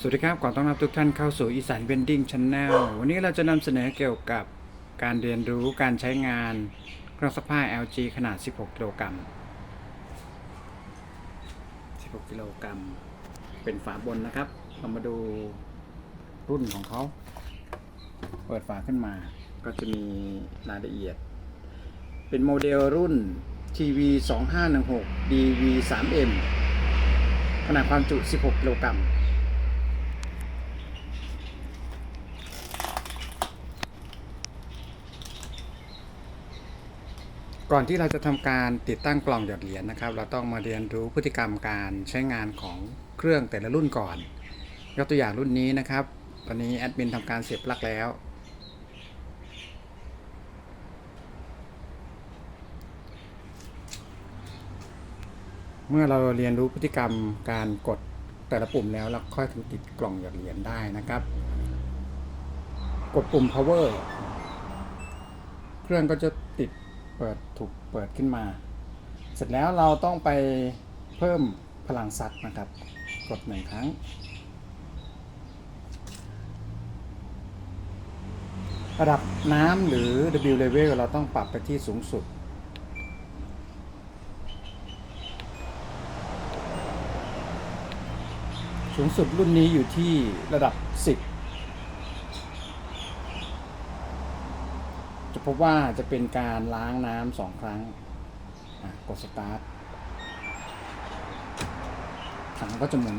สวัสดีครับขอต้อนรับทุกท่านเข้าสู่อีสานเวนดิ้งช n แนลวันนี้เราจะนำเสนอเกี่ยวกับการเรียนรู้การใช้งานเครื่องซักผ้า LG ขนาด 16 กิโลกรัม 16 กิโลกรัม เป็นฝาบนนะครับ เรามาดูรุ่นของเขา เปิดฝาขึ้นมา ก็จะมีรายละเอียด เป็นโมเดลรุ่น TV 2516 DV 3M ขนาดความจุ 16 กิโลกรัม ก่อนที่เราจะทำการติดตั้งกล่องหยอดเหรียญนะครับ เราต้องมาเรียนรู้พฤติกรรมการใช้งานของเครื่องแต่ละรุ่นก่อน ยกตัวอย่างรุ่นนี้นะครับ ตอนนี้แอดมินทำการเสียบปลั๊กแล้ว เมื่อเราเรียนรู้พฤติกรรมการกดแต่ละปุ่มแล้วเราค่อยถึงติดกล่องหยอดเหรียญได้นะครับ กดปุ่ม power เครื่องก็จะ เปิดถูกเปิดขึ้นมา เสร็จแล้วเราต้องไปเพิ่มพลังซักนะครับ กดหนึ่งครั้ง ระดับน้ำหรือ W level เราต้องปรับไปที่สูงสุด สูงสุดรุ่นนี้อยู่ที่ระดับ 10 จะพบว่าจะเป็นการล้างน้ำสองครั้งกดสตาร์ทถังก็จะหมุน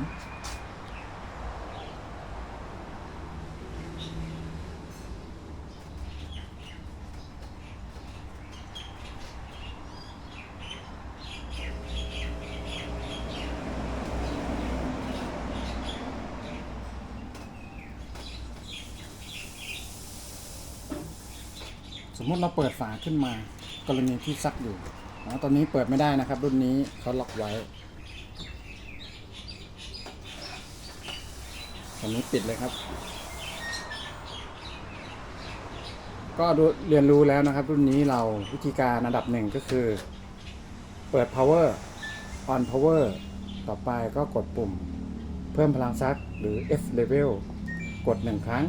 สมมติเราเปิดฝาขึ้นมา กรณีที่ซักอยู่อ๋อตอนนี้เปิดไม่ได้นะครับ รุ่นนี้เขาล็อกไว้ตอนนี้ปิดเลยครับ ก็ดูเรียนรู้แล้วนะครับ รุ่นนี้เราวิธีการอันดับหนึ่งก็คือ เปิด power on power ต่อไปก็กดปุ่ม เพิ่มพลังซักหรือ F level กดหนึ่งครั้ง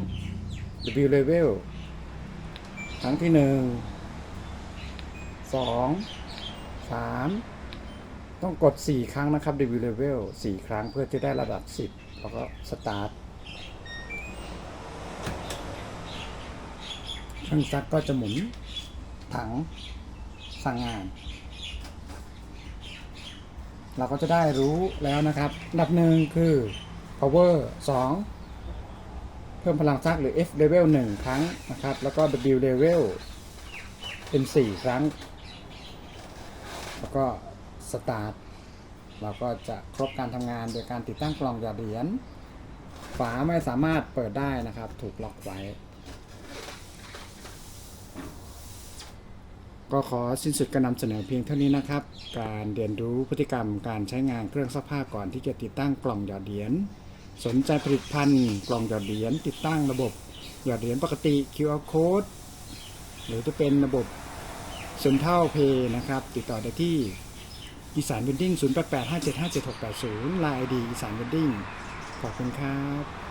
W level ครั้งที่หนึ่งสองสามต้องกดสี่ครั้งนะครับ W level สี่ครั้งเพื่อจะได้ระดับสิบแล้วก็สตาร์ทเครื่องซักก็จะหมุนถังสั่งงาน เราก็จะได้รู้แล้วนะครับ อันดับหนึ่งคือ power สอง เพิ่มพลังซักหรือ F level 1 ครั้งนะครับ แล้วก็ W level เป็น 4 ครั้ง แล้วก็ start เราก็จะครบการทำงานโดยการติดตั้งกล่องหยอดเหรียญฝาไม่สามารถเปิดได้นะครับ ถูกล็อกไว้ ก็ขอสิ้นสุดการนำเสนอเพียงเท่านี้นะครับ การเรียนรู้พฤติกรรมการใช้งานเครื่องซักผ้าก่อนที่จะติดตั้งกล่องหยอดเหรียญ สนใจผลิตภัณฑ์กล่องหยอดเหรียญติดตั้งระบบหยอดเหรียญปกติ QR code หรือจะเป็นระบบเซ็นเท่าเพย์นะครับ ติดต่อได้ที่อีสานเวนดิ้ง 0885757680ไลน์ดีอีสานเวนดิ้ง ขอบคุณครับ